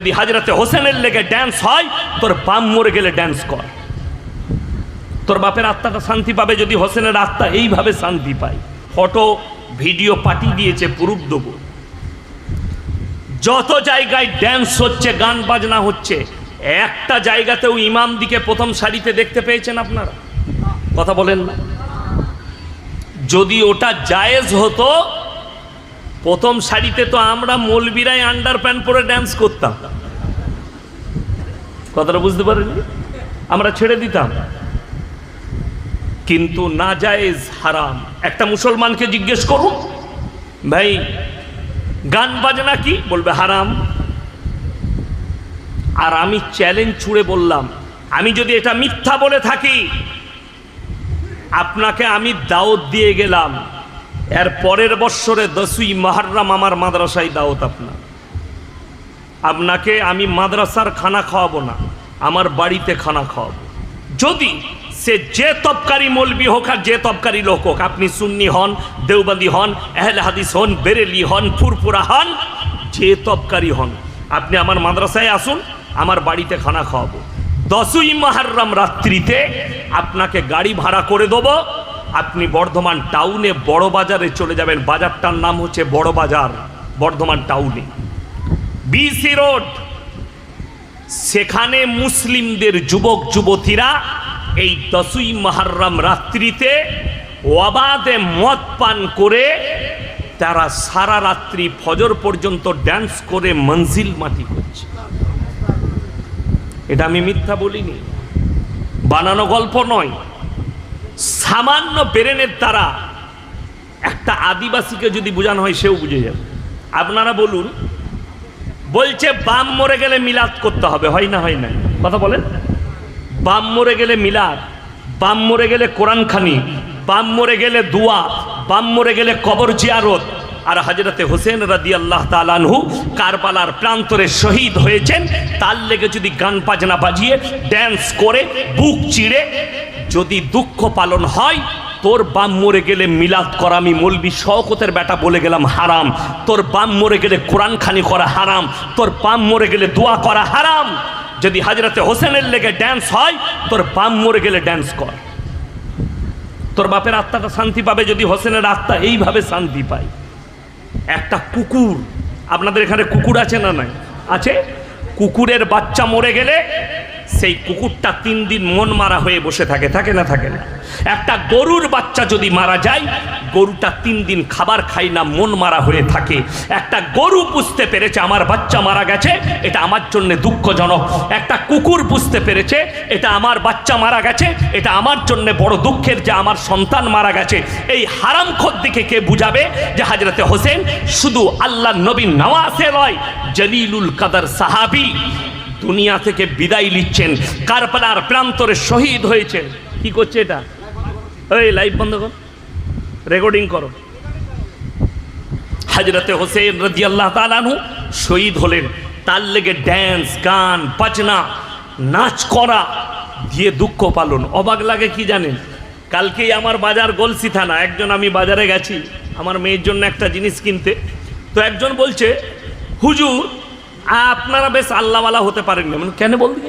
যদি হাজরাতে হোসেনের লেগে ড্যান্স হয়, তোর বাম মরে গেলে ড্যান্স কর। তোর বাপের আত্মাটা শান্তি পাবে যদি হোসেনের আত্মা এইভাবে শান্তি পায়। ফটো, ভিডিও পাঠিয়ে দিয়েছে, প্রুফ দেবো। যত জায়গায় ড্যান্স হচ্ছে, গান বাজনা হচ্ছে, একটা জায়গাতেও ইমাম দিকে প্রথম সারিতে দেখতে পেয়েছেন আপনারা? কথা বলেন না। যদি ওটা জায়েজ হতো প্রথম শাড়িতে তো আমরা মলবিরাই আন্ডার প্যান্ট পরে ড্যান্স করতাম। কথাটা বুঝতে পারেননি আমরা ছেড়ে দিতাম। কিন্তু না জায়েজ হারাম। একটা মুসলমানকে জিজ্ঞেস করুন, ভাই, গান বাজনা কি? বলবে, হারাম। আর আমি চ্যালেঞ্জ ছুড়ে বললাম, আমি যদি এটা মিথ্যা বলে থাকি, আপনাকে আমি দাওয়াত দিয়ে গেলাম। এর পরের বৎসরে দশুই মাহারাম আমার মাদ্রাসায় দাওয়াত আপনার। আপনাকে আমি মাদ্রাসার খানা খাওয়াবো না, আমার বাড়িতে খানা খাওয়াবো। যদি সে যে তবকারি মলবি হোক আর যে তবকারি লোক হোক, আপনি সুন্নি হন, দেওবন্দি হন এহলে হাদিস হন, বেরেলি হন, ফুরফুরা হন, যে তবকারি হন, আপনি আমার মাদ্রাসায় আসুন, আমার বাড়িতে খানা খাওয়াবো। দশই মাহারাম রাত্রিতে আপনাকে গাড়ি ভাড়া করে দেবো আপনি বর্ধমান টাউনে বড় বাজারে চলে যাবেন। বাজারটার নাম হচ্ছে বড় বাজার, বর্ধমান টাউনে। বিসি রোড সেখানে মুসলিমদের যুবক, যুবতীরা এই দশই মাহারাম রাত্রিতে ওয়াবাদে মদ পান করে তারা সারা রাত্রি ফজর পর্যন্ত ড্যান্স করে মঞ্জিল মাটি করছে। এটা আমি মিথ্যা বলিনি। বানানো গল্প নয়। সামান্য ব্রেনের দ্বারা একটা আদিবাসীকে যদি বোঝানো হয়, সেও বুঝে যাবে। আপনারা বলুন, বলছে, বাম মরে গেলে মিলাদ করতে হবে, হয় না হয় না কথা বলেন। বাম মরে গেলে মিলাদ, বাম মরে গেলে কোরআন খানি, বাম মরে গেলে দুয়া, বাম মরে গেলে কবর জিয়ারত। আর হাজরতে হোসেন রাদি আল্লাহ তালানহু কারবালার প্রান্তরে শহীদ হয়েছেন। তার লেগে যদি গান বাজনা বাজিয়ে ড্যান্স করে, বুক চিড়ে যদি দুঃখ পালন হয়, তোর বাম মরে গেলে মিলাদ করা, আমি মলবি শওকতের বেটা বলে গেলাম হারাম। তোর বাম মরে গেলে কোরআন খানি করা হারাম। তোর বাম মরে গেলে দোয়া করা হারাম। যদি হাজরতে হোসেনের লেগে ড্যান্স হয়, তোর বাম মরে গেলে ড্যান্স কর। তোর বাপের আত্মাটা শান্তি পাবে যদি হোসেনের আত্মা এইভাবে শান্তি পায়। একটা কুকুর, আপনাদের এখানে কুকুর আছে না নাই? আছে? কুকুরের বাচ্চা মরে গেলে সেই কুকুরটা তিন দিন মন মারা হয়ে বসে থাকে থাকে না থাকে না। একটা গরুর বাচ্চা যদি মারা যায়, গরুটা তিন দিন খাবার খায় না, মন মারা হয়ে থাকে। একটা গরু বুঝতে পেরেছে, আমার বাচ্চা মারা গেছে, এটা আমার জন্য দুঃখজনক। একটা কুকুর বুঝতে পেরেছে, এটা আমার বাচ্চা মারা গেছে, এটা আমার জন্য বড় দুঃখের যে আমার সন্তান মারা গেছে। এই হারাম দিকে কে বুঝাবে যে হাজরতে হোসেন শুধু আল্লাহ নবী নওয়াজে নয়, জলিলুল কাদার সাহাবি। দুনিয়া থেকে বিদায় নিচ্ছেন। কারপালার প্রান্তরে শহীদ হয়েছেন। কি করছে এটা? এই, লাইভ বন্ধ কর। রেকর্ডিং করো। হাজরতে হোসেন রাজি আল্লাহ তালানু শহীদ হলেন। তার লেগে ড্যান্স গান, বাজনা, নাচ করা দিয়ে দুঃখ পালন। অবাক লাগে কি জানেন? কালকেই আমার বাজার গলসি থানা। একজন আমি বাজারে গেছি। আমার মেয়ের জন্য একটা জিনিস কিনতে। তো একজন বলছে, হুজুর আপনারা বেশ আল্লাহওয়ালা হতে পারেন না কেন বলতে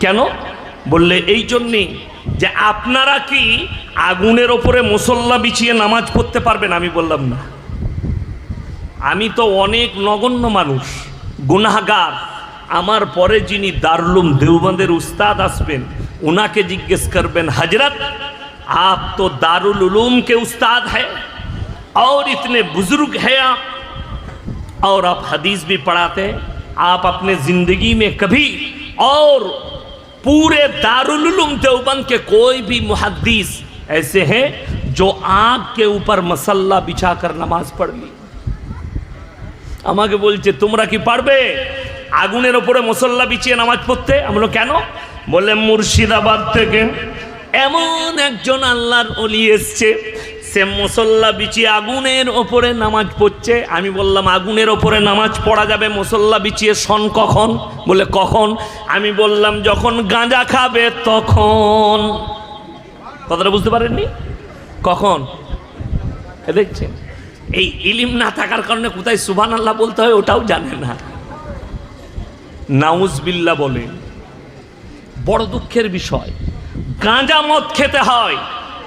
কেন? বললে, এই জন্যে যে আপনারা কি আগুনের ওপরে মুসল্লা বিছিয়ে নামাজ পড়তে পারবেন? আমি বললাম, না। আমি তো অনেক নগণ্য মানুষ গুনাগার আমার পরে যিনি দারুলুম দেওবন্দের উস্তাদ আসবেন ওনাকে জিজ্ঞেস করবেন, হাজরাত, আপ তো দারুল উলুমকে উস্তাদ হ্যাঁ और इतने बुजुर्ग हैं आप और आप हदीस भी पढ़ाते हैं आप अपने ज़िंदगी में कभी और पूरे दारुल उलूम देवबंद के कोई भी मुहद्दीस ऐसे हैं जो आग के ऊपर मसल्ला बिछाकर नमाज पढ़ ली আমাকে বলছে তোমরা কি পারবে আগুনের ওপরে মুসল্লা বিছিয়ে নামাজ পড়তে আমরা কেন বললে মুর্শিদাবাদ থেকে এমন একজন আল্লাহর অলি এসছে সে মুসল্লা বিছিয়ে আগুনের ওপরে নামাজ পড়ছে। আমি বললাম, আগুনের ওপরে নামাজ পড়া যাবে মুসল্লা বিছিয়ে শন কখন? বলে, কখন? আমি বললাম, যখন গাঁজা খাবে তখন। কথাটা বুঝতে পারেননি? কখন? দেখছেন, এই ইলিম না থাকার কারণে কোথায় সুবান আল্লাহ বলতে হয় ওটাও জানে না। নাউজবিল্লা বলেন, বড় দুঃখের বিষয়, গাঁজা মদ খেতে হয়।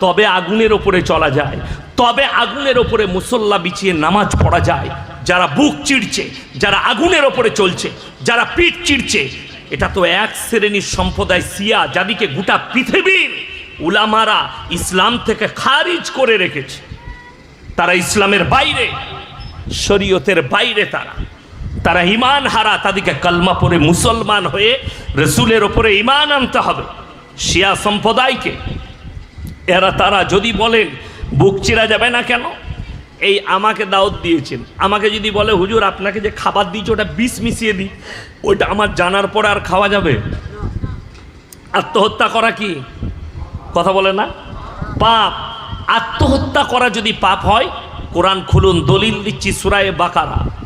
তবে আগুনের ওপরে চলা যায়, তবে আগুনের ওপরে মুসল্লা বিছিয়ে নামাজ পড়া যায়। যারা বুক চিড়ছে, যারা আগুনের ওপরে চলছে, যারা পিঠ চিড়ছে, এটা তো এক শ্রেণির সম্প্রদায় সিয়া যাদিকে গোটা পৃথিবীর উলামারা ইসলাম থেকে খারিজ করে রেখেছে। তারা ইসলামের বাইরে, শরীয়তের বাইরে তারা। তারা ইমান হারা, তাদেরকে কালমা পরে মুসলমান হয়ে রসুলের ওপরে ইমান আনতে হবে। শিয়া সম্প্রদায়কে এরা তারা যদি বলেন বুক চিরা যাবে না কেন? এই আমাকে দাওয়াত দিয়েছেন। আমাকে যদি বলে, হুজুর, আপনাকে যে খাবার দিয়েছে, ওটা বিষ মিশিয়ে দিই। ওইটা আমার জানার পর আর খাওয়া যাবে? আত্মহত্যা করা কি? কথা বলে না? পাপ। আত্মহত্যা করা যদি পাপ হয়, কোরআন খুলুন, দলিল দিচ্ছি সুরায়ে বাকারা।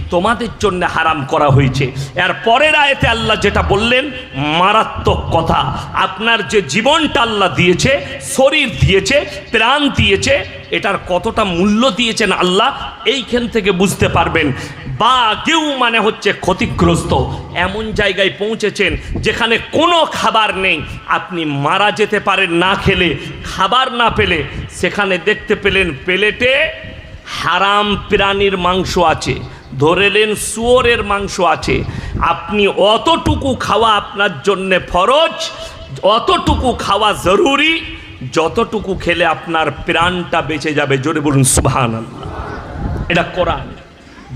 তোমাদের জন্য হারাম করা হয়েছে। এর পরের আয়তে আল্লাহ যেটা বললেন, মারাত্মক কথা। আপনার যে জীবনটা আল্লাহ দিয়েছে, শরীর দিয়েছে, প্রাণ দিয়েছে, এটার কতটা মূল্য দিয়েছেন আল্লাহ, এইখান থেকে বুঝতে পারবেন। বা কেউ মানে হচ্ছে ক্ষতিগ্রস্ত। এমন জায়গায় পৌঁছেছেন যেখানে কোনো খাবার নেই। আপনি মারা যেতে পারেন না খেলে, খাবার না পেলে। সেখানে দেখতে পেলেন প্লেটে হারাম প্রাণীর মাংস আছে। ধরেলেন শুয়োরের মাংস আছে। আপনি অতটুকু খাওয়া আপনার জন্যে ফরজ, অতটুকু খাওয়া জরুরি, যতটুকু খেলে আপনার প্রাণটা বেঁচে যাবে। জোরে বলুন সুবহান এটা কোরআন।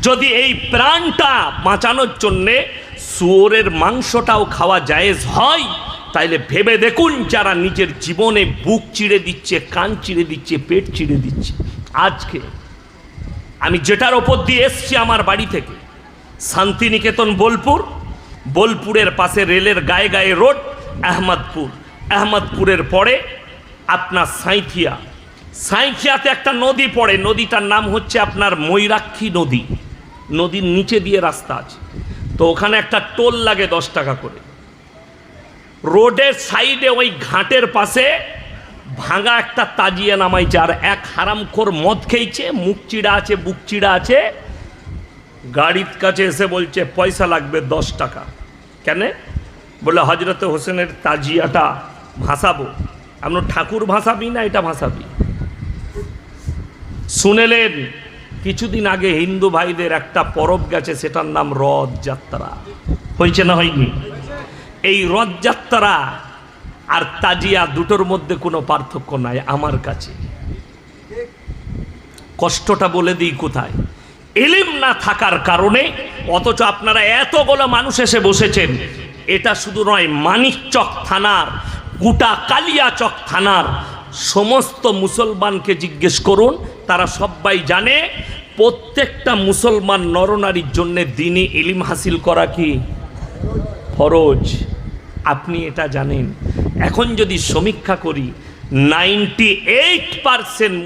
যদি এই প্রাণটা বাঁচানোর জন্যে শুয়োরের মাংসটাও খাওয়া জায়েজ হয়, তাইলে ভেবে দেখুন যারা নিজের জীবনে বুক চিড়ে দিচ্ছে, কান চিড়ে দিচ্ছে, পেট চিড়ে দিচ্ছে। আজকে আমি যেটার ওপর দিয়ে এসছি আমার বাড়ি থেকে, শান্তিনিকেতন বোলপুর, বোলপুরের পাশে রেলের গায়ে গায়ে রোড, আহমদপুর। আহমদপুরের পরে আপনার সাঁইথিয়া। সাঁইথিয়াতে একটা নদী পড়ে, নদীটার নাম হচ্ছে আপনার ময়ূরাক্ষী নদী। নদীর নিচে দিয়ে রাস্তা আছে। তো ওখানে একটা টোল লাগে দশ টাকা করে। রোডের সাইডে ওই ঘাটের পাশে ভাঙা একটা তাজিয়া নামাইছে, আর এক হারামখোর মদ খেয়েছে, মুখ চিড়া আছে, বুক চিড়া আছে। গাড়ির কাছে এসে বলছে, পয়সা লাগবে দশ টাকা। কেন? বলে হজরতে হোসেনের তাজিয়াটা ভাসাবো। আমরা ঠাকুর ভাসাবি না, এটা ভাসাবি? শুনেলেন, কিছুদিন আগে হিন্দু ভাইদের একটা পরব গেছে, সেটার নাম রথযাত্রা। হয়েছে না হয়নি? এই রথযাত্রা আর তাজিয়া দুটোর মধ্যে কোনো পার্থক্য নাই আমার কাছে। কষ্টটা বলে দিই কোথায়? এলিম না থাকার কারণে, অথচ আপনারা এতগুলো মানুষ এসে বসেছেন, এটা শুধু নয় মানিকচক থানার, গোটা কালিয়াচক থানার সমস্ত মুসলমানকে জিজ্ঞেস করুন, তারা সবাই জানে, প্রত্যেকটা মুসলমান নরনারীর জন্য দিনে ইলিম হাসিল করা কি? ফরজ। আপনি এটা জানেন। এখন যদি সমীক্ষা করি নাইনটি এইট পারসেন্ট